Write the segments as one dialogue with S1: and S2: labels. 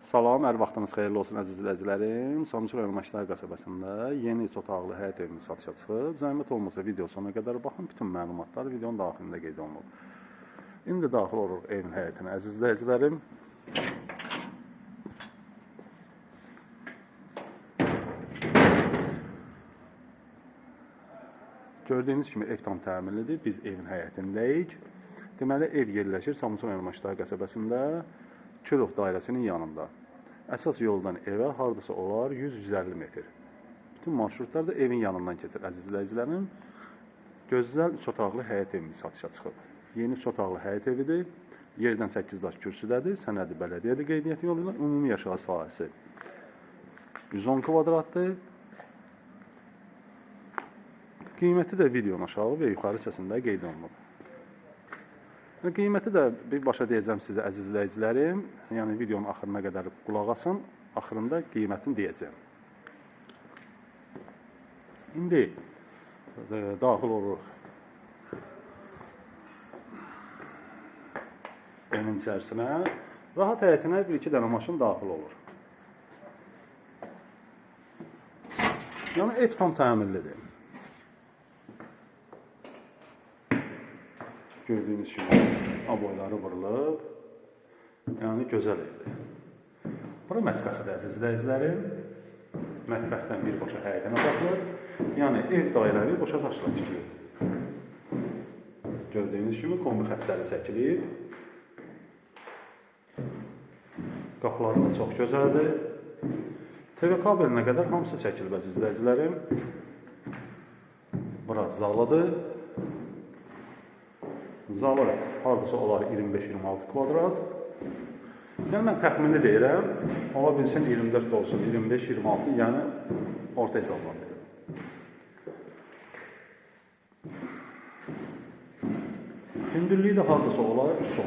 S1: Salam, hər vaxtınız xeyirli olsun əziz izləyicilərim. Samsun rayon Maşlar qəsəbəsində yeni üç otaqlı həyət evimiz satışa çıxıb. Zəhmət olmasa video sonuna qədər baxın, bütün məlumatlar videonun daxilində qeyd olunub. İndi daxil oluruq evin həyətinə əziz izləyicilərim. Gördüyünüz kimi ev tam təmirlidir. Biz evin həyətindəyik. Deməli, ev yerləşir Samsun rayon Maşlar qəsəbəsində Kürov dairəsinin yanında. Əsas yoldan evə hardasa olar 100-150 metr. Bütün marşrutlar da evin yanından keçir əziz izləyicilərim. Gözəl 3 otaqlı həyət evimiz satışa çıxıb. Yeni 3 otaqlı həyət evidir. Yerdən 8 daş kürsüdədir. Sənədi bələdiyyədir qeydiyyat yolu ilə. Ümumi yaşayış sahəsi 110 kvadratdır. Qiyməti də videonun aşağı və yuxarı hissəsində qeyd olunub. Və Qiyməti də birbaşa deyəcəm sizə əziz izləyicilərim. Yəni videonun axırına qədər qulaq asın. Axırında qiymətini deyəcəm. İndi e, daxil oluruq. Evin içərisinə. Rahat həyətinə bir-iki dənə maşın daxil olur. Yəni ev tam təmirlidir. Gördüyünüz kimi aboyları vurulub. Yəni gözəl evdir. Bura mətbəxidir əziz izləyicilərim. Mətbəxdən birbaşa həyətinə baxılır. Yəni ev dairəvi boşa daşla tikilib. Gördüyünüz kimi kombi xəttləri çəkilib. Qapıları da çox gözəldir. TV kabelinə qədər hamısı çəkilib əziz izləyicilərim. Bura zalıdır. Zalı hardasa olar 25-26 kvadrat. Yəni mən təxmini deyirəm, ola bilsin 24 də olsun, 25-26, yəni orta hesabla deyirəm. Hündürlüyü də hardasa olar 3 10.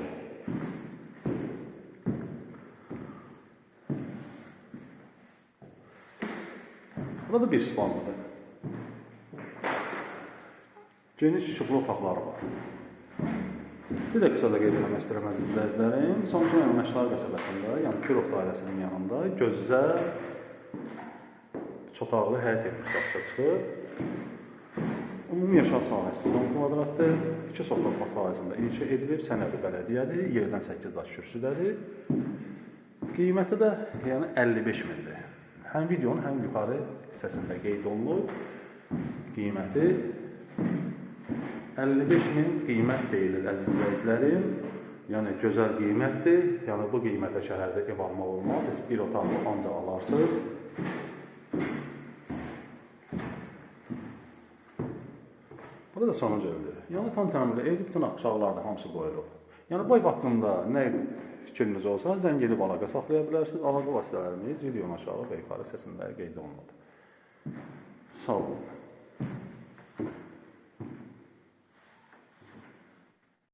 S1: Burada bir spanlıdır. Geniş işıqlı otaqları var. Bir də qısaca qeyd etmək istəyirəm əziz izləyicilərim. Samsun rayon Məşlar qəsəbəsində, yəni Kürov dairəsinin yanında gözəl çotaqlı həyət evi satışa çıxıb. Ümumi yaşam sahəsi 10 kvadratdır. İki soxlaqma sahəsində inşa edilib, sənədi bələdiyyədir, yerdən 8 daş kürsüdədir. Qiyməti də yəni 55 mindir. Həm videonun həm yuxarı hissəsində qeyd olunub. Qiyməti 55 min qiymət deyilir əziz izləyicilərim. Yəni gözəl qiymətdir. Yəni bu qiymətə şəhərdə ev almaq olmaz. Siz bir otaqlı ancaq alarsınız. Burada sonuc evdir. Yəni tam təmirli evdir, bütün aşağılar da hamısı qoyulub. Yəni bu ev haqqında nə fikriniz olsa, zəng edib əlaqə saxlaya bilərsiniz. Əlaqə vasitələrimiz videonun aşağı və yuxarı hissəsində qeyd olunub. Sağ olun.